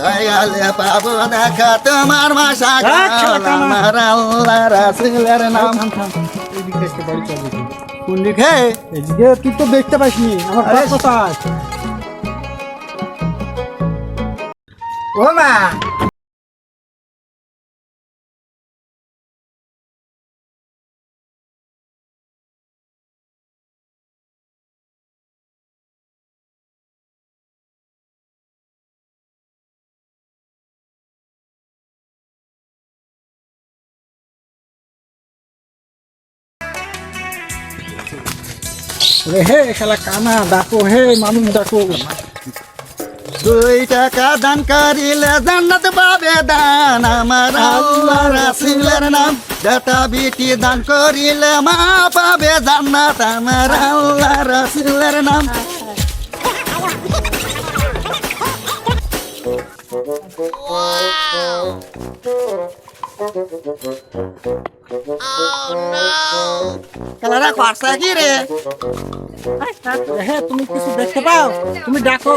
দয়ালে পাবো দেখা তোমার মাসা। আমার আল্লাহ রাসুলের নাম। কোন দিকে? এদিকে তুই তো দেখতে পাসনি আমার ও মা হে শালা কানা ডাকো হে মানুষ ডাকো। দুই টাকা দান করিলে জান্নাত পাবে দান। আমার আল্লাহ রাসুলের নাম বেটা বিটি দান করিলে মা পাবে জান্নাত। আমার আল্লাহ রাসুলের নাম। খেলাটা খরচা কি রে? হে তুমি কিছু দেখতে পাও? তুমি ডাকো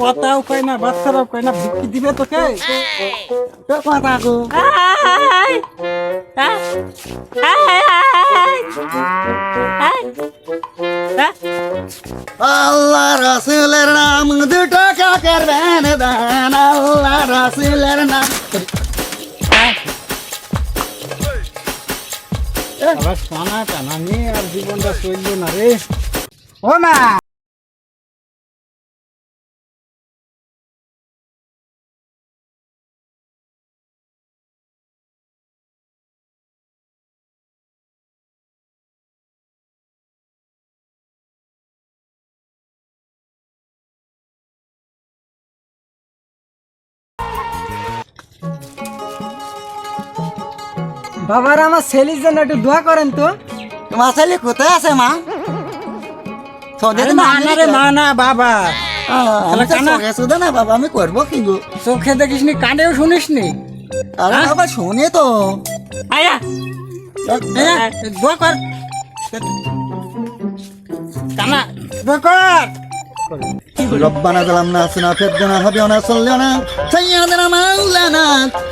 কথাও কয় না বাচ্চারাও কয় না ভিক্ষি দিবে তোকে? তো কথা গো। আল্লাহ রাসুলের নাম দু টাকা করবেন দান আল্লাহ রাসুলের নাম আবার টানা টানা নিয়ে আর জীবনটা চলল না রে। ও মা! বাবার আমার ছেলের জন্য একটু দোয়া করেন তো। তোমার ছেলে কোথায় আছে মা? মা না বাবা। না বাবা আমি করব কি গো? চোখে দেখিস নি কানেও শুনিস নি আরে হ্যাঁ? বাবা শুনে তো। আয়া। দোয়া কর। কানা দোয়া কর। করে রব্বানা জালামনা সুনা ফেদনা হবে না সল্লে না সাইয়াদনা মাওলানা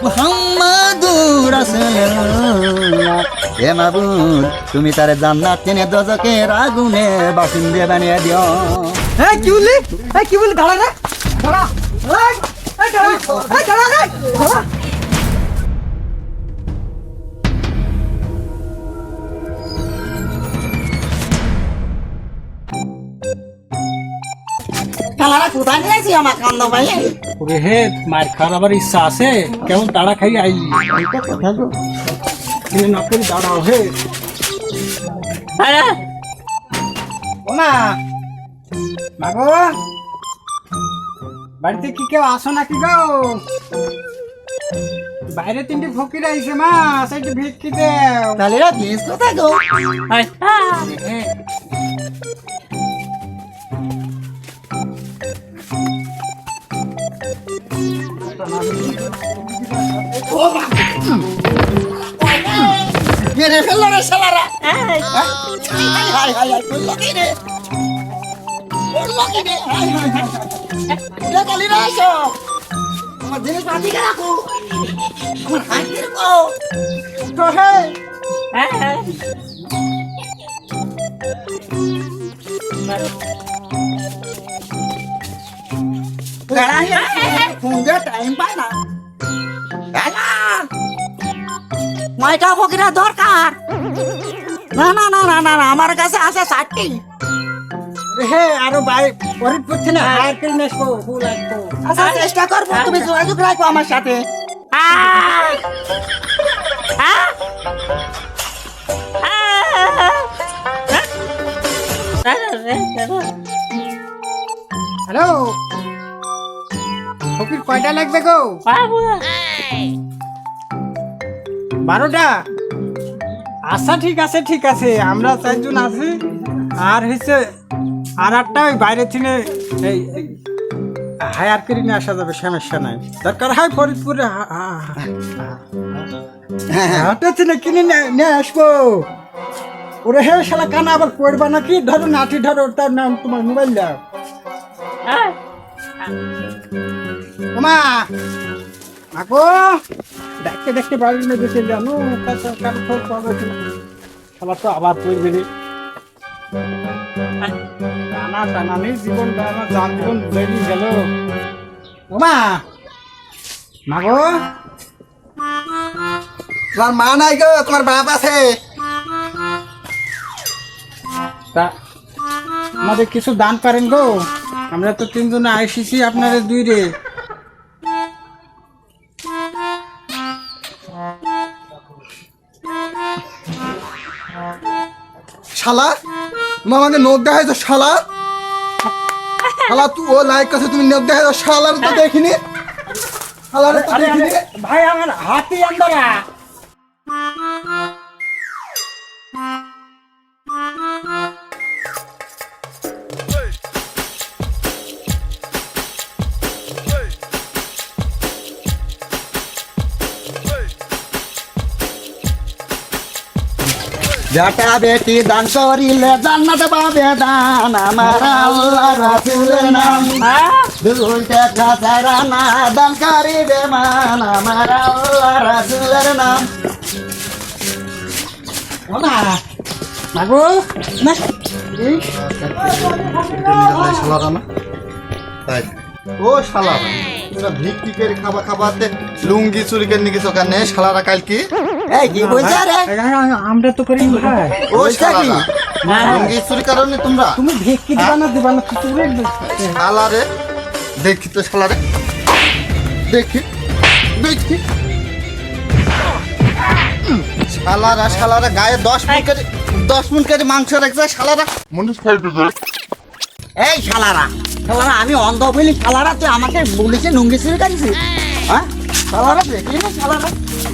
মুহাম্মাদুর রাসূলুল্লাহ। হে মাবুদ, তুমি তারে জান্নাত টেনে দজকে আগুনে বাসিন্দে বানিয়ে দিও। হ্যাঁ কি বললি? হ্যাঁ কি বললি? দাঁড়া রে দাঁড়া। এই দাঁড়া। এই, দাঁড়া রে খেলাটা কোথায় নিয়েছি আমার কান্দ ভাই। ওরে হে মার খারাবার ইচ্ছা আছে? কেমন তাড়া খাই আইলি কথা দাঁড়াও হে। গো। বাড়িতে কি কেউ আসো নাকি গো? বাইরে তিনটি ফকির আইছে মা সেইটি ভিক্ষি দেও। তাহলে জিনিস কোথায় গো? মেরে ফেলল রে হাই করল কি রে? করল কি রে? কালি রে আসো আমার জিনিস বাঁধিকে রাখো? আমার হাঁটির কো তো হে ফোন দিয়ে টাইম না দরকার না না না না না না আমার কাছে আছে ষাটটি হে আরও বাইরে করছে না হায়ার করে নেসবো ফুল আসব আচ্ছা চেষ্টা করব তুমি যোগাযোগ রাখো আমার সাথে হ্যালো ফকির কয়টা লাগবে গো? বারোটা? আচ্ছা ঠিক আছে ঠিক আছে আমরা চারজন আছি। আর হচ্ছে আর একটা ওই বাইরে থেকে এই হায়ার করে নিয়ে আসা যাবে সমস্যা নাই। দরকার হয় ফরিদপুরে হা- হা- হা- হাটে থেকে কিনে নিয়ে- নিয়ে আসব। ওরে হে শালা কানা আবার করবা নাকি? ধরো নাটি ধরো তার নাম তোমার মোবাইল দাও। মাগো! দেখতে দেখতে বাড়ির মধ্যে চলে জানো কি? তো আবার পড়বে টানা জীবন গেল। ওমা! তোমার মা নাই গো, তোমার বাপ আছে। তা, আমাদের কিছু দান পারেন গো। আমরা তো তিনজনে আইসিছি আপনাদের দুই রে। শালা তুমি আমাকে নোট দেখাইছো শালা? শালা তুই ও লাইক কাছে তুমি নোট দেখাইছো শালার তো দেখিনি। শালার তো দেখিনি। ভাই আমার হাতি আন্দারা। বেটা বেটি দান করিলে জান্নাত পাবে দান। আমার আল্লাহ রাসূলের নাম। দুই টাকা না দান করিবে মান। আমার আল্লাহ রাসূলের নাম। ওমা মাগো না এই ও শালারা তোরা ভিক্ষি করে খাবার খাবারতে লুঙ্গি চুরি করে নিয়ে গেছো কেন শালারা কাল কি এই কি বলছে রে? আমরা তো করি ভাই ও শালারা। লুঙ্গি চুরি কারণে তোমরা? তুমি ভেটকি দিবা না দিবা না তুই রে। দেখি তো শালারে দেখি দেখি। শালারা শালারা গায়ে দশ মিনিট করে দশ মিনিট করে মাংস রাখছে শালারা। মনে এই শালারা। শালারা আমি অন্ধ বলি শালারা তুই আমাকে বলেছে নুঙ্গি চুরি কাটছিস হ্যাঁ। শালারা দেখলি না শালারা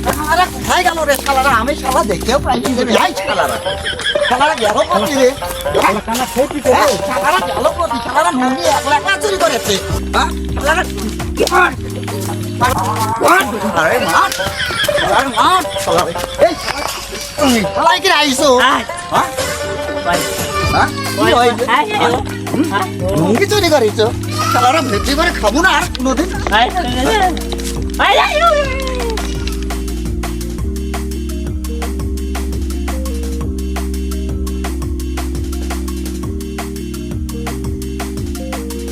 শালারা কোথায় গেল রে শালারা আমি শালা দেখতেও পাইনি রে এই শালারা শালারা গেল কোথায় রে? হ্যাঁ, শালারা গেল কোথায়? শালারা নুঙ্গি এক লাখ চুরি করেছে। হ্যাঁ? শালারা। মার। আরে মার শালারা এই শালারা কি আইছো? হ্যাঁ। হ্যাঁ? কি হয়েছে হ্যাঁ? লুঙ্গি চুরি করেছ শালারা ভেটে করে খাব না আর কোনোদিন Ay, ay, ay, ay, ay, ay, ay,